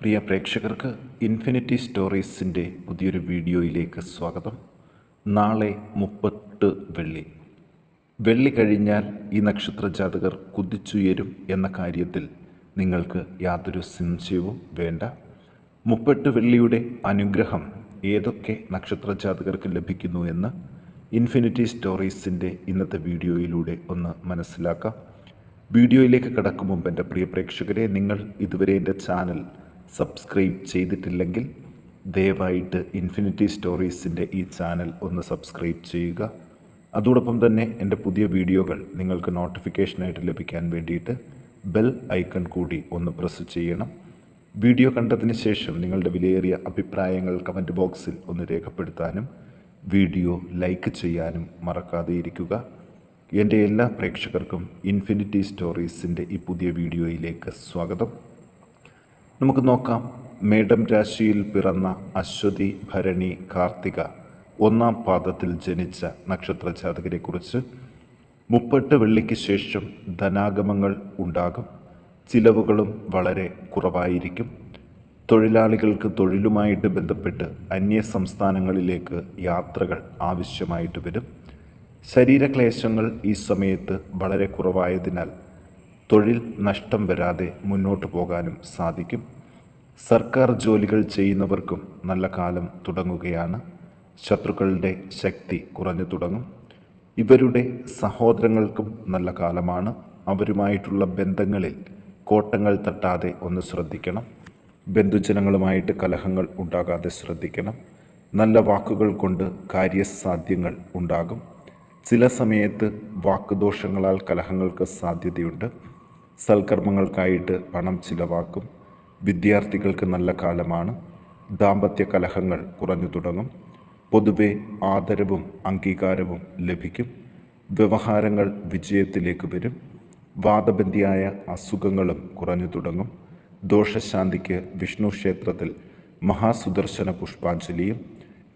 പ്രിയ പ്രേക്ഷകർക്ക് ഇൻഫിനിറ്റി സ്റ്റോറീസിന്റെ പുതിയൊരു വീഡിയോയിലേക്ക് സ്വാഗതം. നാളെ മുപ്പട്ട് വെള്ളി. വെള്ളി കഴിഞ്ഞാൽ ഈ നക്ഷത്ര ജാതകർ കുതിച്ചുയരും എന്ന കാര്യത്തിൽ നിങ്ങൾക്ക് യാതൊരു സംശയവും വേണ്ട. മുപ്പട്ട് വെള്ളിയുടെ അനുഗ്രഹം ഏതൊക്കെ നക്ഷത്ര ജാതകർക്ക് ലഭിക്കുന്നു എന്ന് ഇൻഫിനിറ്റി സ്റ്റോറീസിന്റെ ഇന്നത്തെ വീഡിയോയിലൂടെ ഒന്ന് മനസ്സിലാക്കാം. വീഡിയോയിലേക്ക് കടക്കും മുമ്പ് എന്റെ പ്രിയ പ്രേക്ഷകരെ നിങ്ങൾ ഇതുവരെ എന്റെ ചാനൽ സബ്സ്ക്രൈബ് ചെയ്തിട്ടില്ലെങ്കിൽ ദയവായിട്ട് ഇൻഫിനിറ്റി സ്റ്റോറീസിന്റെ ഈ ചാനൽ ഒന്ന് സബ്സ്ക്രൈബ് ചെയ്യുക. അതോടൊപ്പം തന്നെ എന്റെ പുതിയ വീഡിയോകൾ നിങ്ങൾക്ക് നോട്ടിഫിക്കേഷനായിട്ട് ലഭിക്കാൻ വേണ്ടിയിട്ട് ബെൽ ഐക്കൺ കൂടി ഒന്ന് പ്രസ് ചെയ്യണം. വീഡിയോ കണ്ടതിന് ശേഷം നിങ്ങളുടെ വിലയേറിയ അഭിപ്രായങ്ങൾ കമന്റ് ബോക്സിൽ ഒന്ന് രേഖപ്പെടുത്താനും വീഡിയോ ലൈക്ക് ചെയ്യാനും മറക്കാതെ ഇരിക്കുക. എന്റെ എല്ലാ പ്രേക്ഷകർക്കും ഇൻഫിനിറ്റി സ്റ്റോറീസിന്റെ ഈ പുതിയ വീഡിയോയിലേക്ക് സ്വാഗതം. നമുക്ക് നോക്കാം. മേഡം രാശിയിൽ പിറന്ന അശ്വതി ഭരണി കാർത്തിക ഒന്നാം പാദത്തിൽ ജനിച്ച നക്ഷത്ര ജാതകരെക്കുറിച്ച് മുപ്പെട്ട് വെള്ളിക്ക് ശേഷം ധനാഗമങ്ങൾ ഉണ്ടാകും. ചിലവുകളും വളരെ കുറവായിരിക്കും. തൊഴിലാളികൾക്ക് തൊഴിലുമായിട്ട് ബന്ധപ്പെട്ട് അന്യ സംസ്ഥാനങ്ങളിലേക്ക് യാത്രകൾ ആവശ്യമായിട്ട് വരും. ശരീരക്ലേശങ്ങൾ ഈ സമയത്ത് വളരെ കുറവായതിനാൽ തൊഴിൽ നഷ്ടം വരാതെ മുന്നോട്ട് പോകാനും സാധിക്കും. സർക്കാർ ജോലികൾ ചെയ്യുന്നവർക്കും നല്ല കാലം തുടങ്ങുകയാണ്. ശത്രുക്കളുടെ ശക്തി കുറഞ്ഞു തുടങ്ങും. ഇവരുടെ സഹോദരങ്ങൾക്കും നല്ല കാലമാണ്. അവരുമായിട്ടുള്ള ബന്ധങ്ങളിൽ കോട്ടങ്ങൾ തട്ടാതെ ഒന്ന് ശ്രദ്ധിക്കണം. ബന്ധുജനങ്ങളുമായിട്ട് കലഹങ്ങൾ ഉണ്ടാകാതെ ശ്രദ്ധിക്കണം. നല്ല വാക്കുകൾ കൊണ്ട് കാര്യസാധ്യങ്ങൾ ഉണ്ടാകും. ചില സമയത്ത് വാക്കുദോഷങ്ങളാൽ കലഹങ്ങൾക്ക് സാധ്യതയുണ്ട്. സൽക്കർമ്മങ്ങൾക്കായിട്ട് പണം ചിലവാക്കും. വിദ്യാർത്ഥികൾക്ക് നല്ല കാലമാണ്. ദാമ്പത്യ കലഹങ്ങൾ കുറഞ്ഞു തുടങ്ങും. പൊതുവെ ആദരവും അംഗീകാരവും ലഭിക്കും. വ്യവഹാരങ്ങൾ വിജയത്തിലേക്ക് വരും. വാദബന്ധിയായ അസുഖങ്ങളും കുറഞ്ഞു തുടങ്ങും. ദോഷശാന്തിക്ക് വിഷ്ണു ക്ഷേത്രത്തിൽ മഹാസുദർശന പുഷ്പാഞ്ജലിയും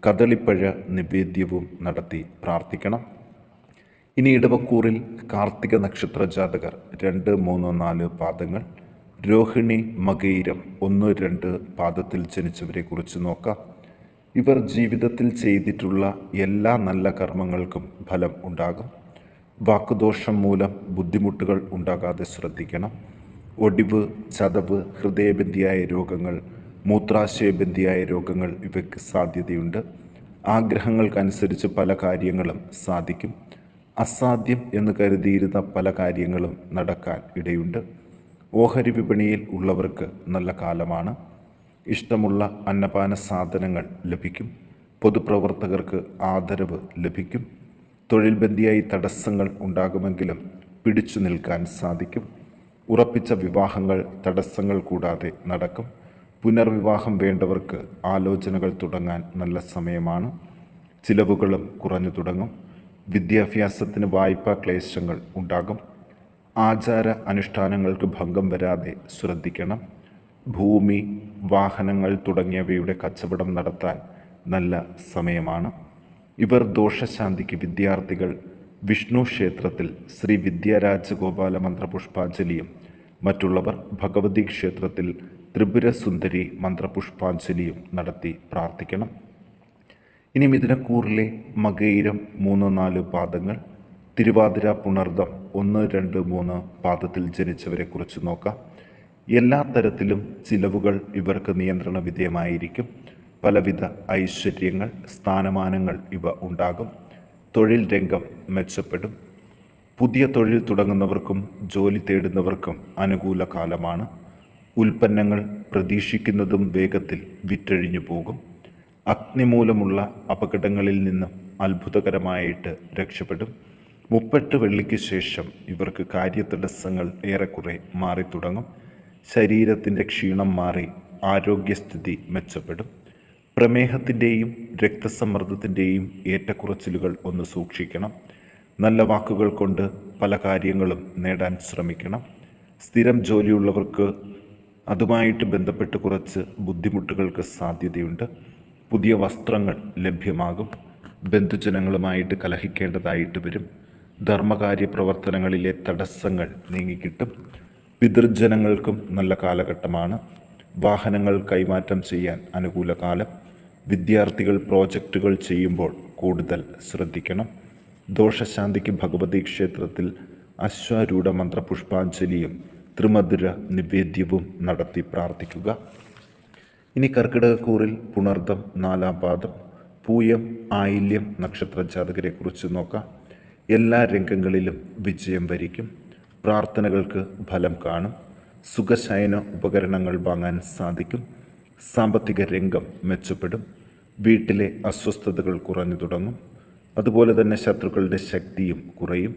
കദളിപ്പഴ നിവേദ്യവും നടത്തി പ്രാർത്ഥിക്കണം. ഇനി ഇടവക്കൂറിൽ കാർത്തിക നക്ഷത്ര ജാതകർ. രണ്ട് മൂന്ന് നാല് പാദങ്ങൾ. രോഹിണി മകയിരം ഒന്ന് രണ്ട് പാദത്തിൽ ജനിച്ചവരെ കുറിച്ച് നോക്കാം. ഇവർ ജീവിതത്തിൽ ചെയ്തിട്ടുള്ള എല്ലാ നല്ല കർമ്മങ്ങൾക്കും ഫലം ഉണ്ടാകും. വാക്കുദോഷം മൂലം ബുദ്ധിമുട്ടുകൾ ഉണ്ടാകാതെ ശ്രദ്ധിക്കണം. ഒടിവ് ചതവ് ഹൃദയബന്ധിയായ രോഗങ്ങൾ മൂത്രാശയബന്ധിയായ രോഗങ്ങൾ ഇവയ്ക്ക് സാധ്യതയുണ്ട്. ആഗ്രഹങ്ങൾക്കനുസരിച്ച് പല കാര്യങ്ങളും സാധിക്കും. അസാധ്യം എന്ന് കരുതിയിരുന്ന പല കാര്യങ്ങളും നടക്കാൻ ഇടയുണ്ട്. ഓഹരി വിപണിയിൽ ഉള്ളവർക്ക് നല്ല കാലമാണ്. ഇഷ്ടമുള്ള അന്നപാന സാധനങ്ങൾ ലഭിക്കും. പൊതുപ്രവർത്തകർക്ക് ആദരവ് ലഭിക്കും. തൊഴിൽ ബന്ധിയായി തടസ്സങ്ങൾ ഉണ്ടാകുമെങ്കിലും പിടിച്ചു നിൽക്കാൻ സാധിക്കും. ഉറപ്പിച്ച വിവാഹങ്ങൾ തടസ്സങ്ങൾ കൂടാതെ നടക്കും. പുനർവിവാഹം വേണ്ടവർക്ക് ആലോചനകൾ തുടങ്ങാൻ നല്ല സമയമാണ്. ചിലവുകളും കുറഞ്ഞു തുടങ്ങും. വിദ്യാഭ്യാസത്തിന് വായ്പാ ക്ലേശങ്ങൾ ഉണ്ടാകും. ആചാര അനുഷ്ഠാനങ്ങൾക്ക് ഭംഗം വരാതെ ശ്രദ്ധിക്കണം. ഭൂമി വാഹനങ്ങൾ തുടങ്ങിയവയുടെ കച്ചവടം നടത്താൻ നല്ല സമയമാണ്. ഇവർ ദോഷശാന്തിക്ക് വിദ്യാർത്ഥികൾ. വിഷ്ണു ക്ഷേത്രത്തിൽ ശ്രീ വിദ്യാരാജഗോപാല മന്ത്രപുഷ്പാഞ്ജലിയും മറ്റുള്ളവർ ഭഗവതി ക്ഷേത്രത്തിൽ ത്രിപുരസുന്ദരി മന്ത്രപുഷ്പാഞ്ജലിയും നടത്തി പ്രാർത്ഥിക്കണം. ഇനി മിഥുനക്കൂറിലെ മകയിരം മൂന്ന് നാല് പാദങ്ങൾ തിരുവാതിര പുണർദം ഒന്ന് രണ്ട് മൂന്ന് പാദത്തിൽ ജനിച്ചവരെ കുറിച്ച് നോക്കാം. എല്ലാ തരത്തിലും ചിലവുകൾ ഇവർക്ക് നിയന്ത്രണ വിധേയമായിരിക്കും. പലവിധ ഐശ്വര്യങ്ങൾ സ്ഥാനമാനങ്ങൾ ഇവ ഉണ്ടാകും. തൊഴിൽ രംഗം മെച്ചപ്പെടും. പുതിയ തൊഴിൽ തുടങ്ങുന്നവർക്കും ജോലി തേടുന്നവർക്കും അനുകൂല കാലമാണ്. ഉൽപ്പന്നങ്ങൾ പ്രതീക്ഷിക്കുന്നതും വേഗത്തിൽ വിറ്റഴിഞ്ഞു പോകും. അഗ്നി മൂലമുള്ള അപകടങ്ങളിൽ നിന്നും അത്ഭുതകരമായിട്ട് രക്ഷപ്പെടും. മുപ്പെട്ട് വെള്ളിക്ക് ശേഷം ഇവർക്ക് കാര്യതടസ്സങ്ങൾ ഏറെക്കുറെ മാറിത്തുടങ്ങും. ശരീരത്തിന്റെ ക്ഷീണം മാറി ആരോഗ്യസ്ഥിതി മെച്ചപ്പെടും. പ്രമേഹത്തിന്റെയും രക്തസമ്മർദ്ദത്തിന്റെയും ഏറ്റക്കുറച്ചിലുകൾ ഒന്ന് സൂക്ഷിക്കണം. നല്ല വാക്കുകൾ കൊണ്ട് പല കാര്യങ്ങളും നേടാൻ ശ്രമിക്കണം. സ്ഥിരം ജോലിയുള്ളവർക്ക് അതുമായിട്ട് ബന്ധപ്പെട്ട് കുറച്ച് ബുദ്ധിമുട്ടുകൾക്ക് സാധ്യതയുണ്ട്. പുതിയ വസ്ത്രങ്ങൾ ലഭ്യമാകും. ബന്ധുജനങ്ങളുമായിട്ട് കലഹിക്കേണ്ടതായിട്ട് വരും. ധർമ്മകാര്യ പ്രവർത്തനങ്ങളിലെ തടസ്സങ്ങൾ നീങ്ങിക്കിട്ടും. പിതൃജനങ്ങൾക്കും നല്ല കാലഘട്ടമാണ്. വാഹനങ്ങൾ കൈമാറ്റം ചെയ്യാൻ അനുകൂല കാലം വിദ്യാർത്ഥികൾ പ്രോജക്റ്റുകൾ ചെയ്യുമ്പോൾ കൂടുതൽ ശ്രദ്ധിക്കണം. ദോഷശാന്തിക്ക് ഭഗവതി ക്ഷേത്രത്തിൽ അശ്വാരൂഢ മന്ത്രപുഷ്പാഞ്ജലിയും ത്രിമധുര നിവേദ്യവും നടത്തി പ്രാർത്ഥിക്കുക. ഇനി കർക്കിടകക്കൂറിൽ പുണർദം നാലാം പാദം പൂയം ആയില്യം നക്ഷത്ര ജാതകരെക്കുറിച്ച് നോക്കാം. എല്ലാ രംഗങ്ങളിലും വിജയം വരിക്കും. പ്രാർത്ഥനകൾക്ക് ഫലം കാണും. സുഖശയന ഉപകരണങ്ങൾ വാങ്ങാൻ സാധിക്കും. സാമ്പത്തിക രംഗം മെച്ചപ്പെടും. വീട്ടിലെ അസ്വസ്ഥതകൾ കുറഞ്ഞു തുടങ്ങും. അതുപോലെ തന്നെ ശത്രുക്കളുടെ ശക്തിയും കുറയും.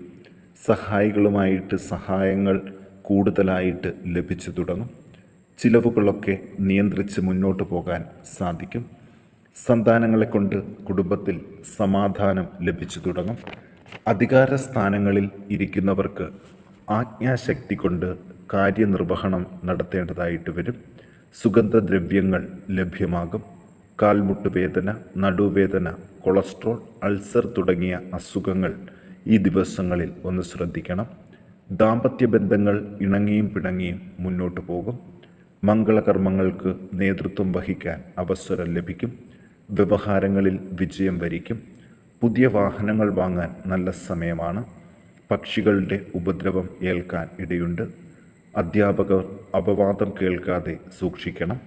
സഹായികളുമായിട്ട് സഹായങ്ങൾ കൂടുതലായിട്ട് ലഭിച്ചു തുടങ്ങും. ചിലവുകളൊക്കെ നിയന്ത്രിച്ച് മുന്നോട്ട് പോകാൻ സാധിക്കും. സന്താനങ്ങളെ കൊണ്ട് കുടുംബത്തിൽ സമാധാനം ലഭിച്ചു തുടങ്ങും. അധികാര സ്ഥാനങ്ങളിൽ ഇരിക്കുന്നവർക്ക് ആജ്ഞാശക്തി കൊണ്ട് കാര്യനിർവഹണം നടത്തേണ്ടതായിട്ട് വരും. സുഗന്ധദ്രവ്യങ്ങൾ ലഭ്യമാകും. കാൽമുട്ട് വേദന നടുവേദന കൊളസ്ട്രോൾ അൾസർ തുടങ്ങിയ അസുഖങ്ങൾ ഈ ദിവസങ്ങളിൽ ഒന്ന് ശ്രദ്ധിക്കണം. ദാമ്പത്യ ബന്ധങ്ങൾ ഇണങ്ങിയും പിണങ്ങിയും മുന്നോട്ട് പോകും. മംഗളകർമ്മങ്ങൾക്ക് നേതൃത്വം വഹിക്കാൻ അവസരം ലഭിക്കും. വ്യവഹാരങ്ങളിൽ വിജയം വരിക്കും. പുതിയ വാഹനങ്ങൾ വാങ്ങാൻ നല്ല സമയമാണ്. പക്ഷികളുടെ ഉപദ്രവം ഏൽക്കാൻ ഇടയുണ്ട്. അധ്യാപകർ അപവാദം കേൾക്കാതെ സൂക്ഷിക്കണം.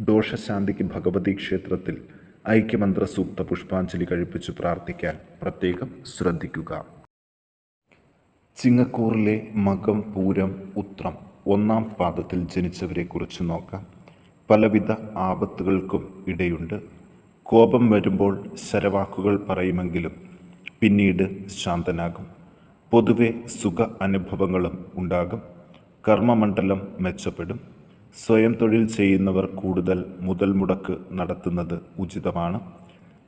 ദോഷശാന്തിക്ക് ഭഗവതി ക്ഷേത്രത്തിൽ ഐക്യമന്ത്ര സൂക്ത പുഷ്പാഞ്ജലി കഴിപ്പിച്ച് പ്രാർത്ഥിക്കാൻ പ്രത്യേകം ശ്രദ്ധിക്കുക. ചിങ്ങക്കൂറിലെ മകം പൂരം ഉത്രം. ഒന്നാം പാദത്തിൽ ജനിച്ചവരെ കുറിച്ച് നോക്കാം. പലവിധ ആപത്തുകൾക്കും ഇടയുണ്ട്. കോപം വരുമ്പോൾ ശരവാക്കുകൾ പറയുമെങ്കിലും പിന്നീട് ശാന്തനാകും. പൊതുവെ സുഖ അനുഭവങ്ങളും ഉണ്ടാകും. കർമ്മമണ്ഡലം മെച്ചപ്പെടും. സ്വയം തൊഴിൽ ചെയ്യുന്നവർ കൂടുതൽ മുതൽ മുടക്ക് നടത്തുന്നത് ഉചിതമാണ്.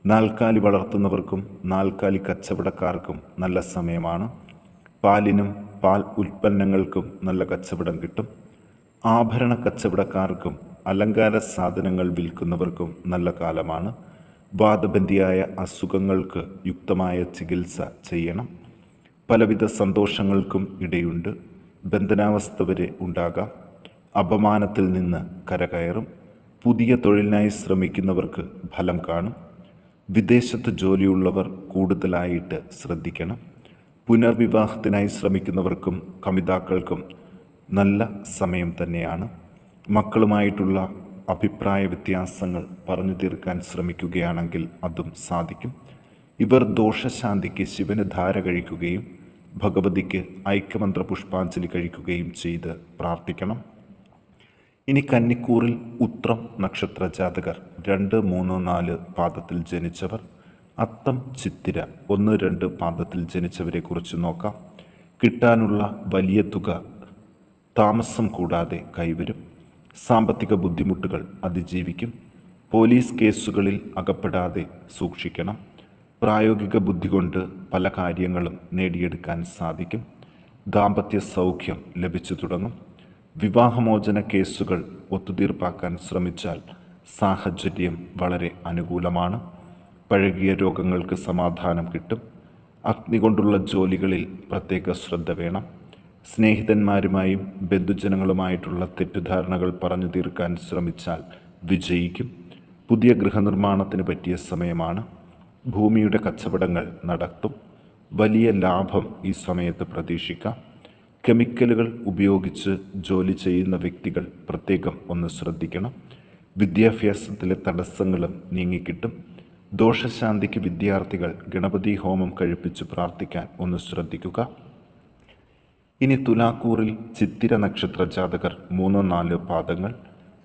നാൽക്കാലി വളർത്തുന്നവർക്കും നാൽക്കാലി കച്ചവടക്കാർക്കും നല്ല സമയമാണ്. പാലിനും പാൽ ഉൽപ്പന്നങ്ങൾക്കും നല്ല കച്ചവടം കിട്ടും. ആഭരണ കച്ചവടക്കാർക്കും അലങ്കാര സാധനങ്ങൾ വിൽക്കുന്നവർക്കും നല്ല കാലമാണ്. വാദബന്ധിയായ അസുഖങ്ങൾക്ക് യുക്തമായ ചികിത്സ ചെയ്യണം. പലവിധ സന്തോഷങ്ങൾക്കും ഇടയുണ്ട്. ബന്ധനാവസ്ഥ വരെ ഉണ്ടാകാം. അപമാനത്തിൽ നിന്ന് കരകയറും. പുതിയ തൊഴിലിനായി ശ്രമിക്കുന്നവർക്ക് ഫലം കാണും. വിദേശത്ത് ജോലിയുള്ളവർ കൂടുതലായിട്ട് ശ്രദ്ധിക്കണം. പുനർവിവാഹത്തിനായി ശ്രമിക്കുന്നവർക്കും കമിതാക്കൾക്കും നല്ല സമയം തന്നെയാണ്. മക്കളുമായിട്ടുള്ള അഭിപ്രായ വ്യത്യാസങ്ങൾ പറഞ്ഞു തീർക്കാൻ ശ്രമിക്കുകയാണെങ്കിൽ അതും സാധിക്കും. ഇവർ ദോഷശാന്തിക്ക് ശിവന് ധാര കഴിക്കുകയും ഭഗവതിക്ക് ഐക്യമന്ത്ര പുഷ്പാഞ്ജലി കഴിക്കുകയും ചെയ്ത് പ്രാർത്ഥിക്കണം. ഇനി കന്നിക്കൂറിൽ ഉത്രം നക്ഷത്ര ജാതകർ രണ്ട് മൂന്ന് നാല് പാദത്തിൽ ജനിച്ചവർ അത്തം ചിത്തിര ഒന്ന് രണ്ട് പാദത്തിൽ ജനിച്ചവരെ കുറിച്ച് നോക്കാം. കിട്ടാനുള്ള വലിയ തുക താമസം കൂടാതെ കൈവരും. സാമ്പത്തിക ബുദ്ധിമുട്ടുകൾ അതിജീവിക്കും. പോലീസ് കേസുകളിൽ അകപ്പെടാതെ സൂക്ഷിക്കണം. പ്രായോഗിക ബുദ്ധി കൊണ്ട് പല കാര്യങ്ങളും നേടിയെടുക്കാൻ സാധിക്കും. ദാമ്പത്യ സൗഖ്യം ലഭിച്ചു തുടങ്ങും. വിവാഹമോചന കേസുകൾ ഒത്തുതീർപ്പാക്കാൻ ശ്രമിച്ചാൽ സാഹചര്യം വളരെ അനുകൂലമാണ്. പഴകിയ രോഗങ്ങൾക്ക് സമാധാനം കിട്ടും. അഗ്നി കൊണ്ടുള്ള ജോലികളിൽ പ്രത്യേക ശ്രദ്ധ വേണം. സ്നേഹിതന്മാരുമായും ബന്ധുജനങ്ങളുമായിട്ടുള്ള തെറ്റിദ്ധാരണകൾ പറഞ്ഞു തീർക്കാൻ ശ്രമിച്ചാൽ വിജയിക്കും. പുതിയ ഗൃഹനിർമ്മാണത്തിന് പറ്റിയ സമയമാണ്. ഭൂമിയുടെ കച്ചവടങ്ങൾ നടത്തും. വലിയ ലാഭം ഈ സമയത്ത് പ്രതീക്ഷിക്കാം. കെമിക്കലുകൾ ഉപയോഗിച്ച് ജോലി ചെയ്യുന്ന വ്യക്തികൾ പ്രത്യേകം ഒന്ന് ശ്രദ്ധിക്കണം. വിദ്യാഭ്യാസത്തിലെ തടസ്സങ്ങളും നീങ്ങിക്കിട്ടും. ദോഷശാന്തിക്ക് വിദ്യാർത്ഥികൾ ഗണപതി ഹോമം കഴിപ്പിച്ച് പ്രാർത്ഥിക്കാൻ ഒന്ന് ശ്രദ്ധിക്കുക. ഇനി തുലാക്കൂറിൽ ചിത്തിര നക്ഷത്ര ജാതകർ മൂന്ന് നാല് പാദങ്ങൾ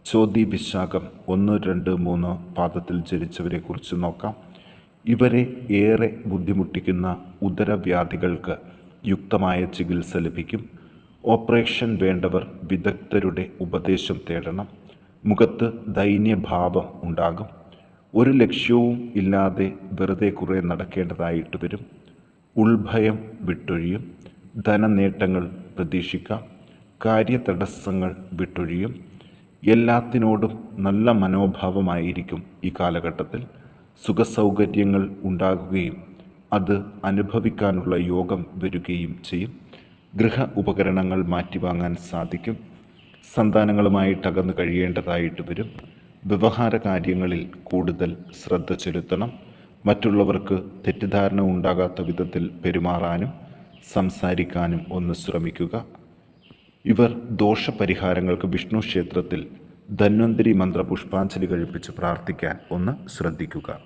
ചോതി വിശാഖം ഒന്ന് രണ്ട് മൂന്ന് പാദത്തിൽ ജനിച്ചവരെ കുറിച്ച് നോക്കാം. ഇവരെ ഏറെ ബുദ്ധിമുട്ടിക്കുന്ന ഉദരവ്യാധികൾക്ക് യുക്തമായ ചികിത്സ ലഭിക്കും. ഓപ്പറേഷൻ വേണ്ടവർ വിദഗ്ധരുടെ ഉപദേശം തേടണം. മുഖത്ത് ദൈന്യഭാവം ഉണ്ടാകും. ഒരു ലക്ഷ്യവും ഇല്ലാതെ വെറുതെ കുറേ നടക്കേണ്ടതായിട്ട് വരും. ഉൾഭയം വിട്ടൊഴിയും. ധനനേട്ടങ്ങൾ പ്രതീക്ഷിക്കാം. കാര്യതടസ്സങ്ങൾ വിട്ടൊഴിയും. എല്ലാത്തിനോടും നല്ല മനോഭാവമായിരിക്കും ഈ കാലഘട്ടത്തിൽ. സുഖസൗകര്യങ്ങൾ ഉണ്ടാകുകയും അത് അനുഭവിക്കാനുള്ള യോഗം വരികയും ചെയ്യും. ഗൃഹ ഉപകരണങ്ങൾ മാറ്റിവാങ്ങാൻ സാധിക്കും. സന്താനങ്ങളുമായിട്ട് അകന്നു കഴിയേണ്ടതായിട്ട് വരും. വ്യവഹാര കാര്യങ്ങളിൽ കൂടുതൽ ശ്രദ്ധ ചെലുത്തണം. മറ്റുള്ളവർക്ക് തെറ്റിദ്ധാരണ ഉണ്ടാകാത്ത വിധത്തിൽ പെരുമാറാനും സംസാരിക്കാനും ഒന്ന് ശ്രമിക്കുക. ഇവർ ദോഷപരിഹാരങ്ങൾക്ക് വിഷ്ണു ക്ഷേത്രത്തിൽ ധന്വന്തരി മന്ത്ര പുഷ്പാഞ്ജലി കഴിപ്പിച്ച് പ്രാർത്ഥിക്കാൻ ഒന്ന് ശ്രദ്ധിക്കുക.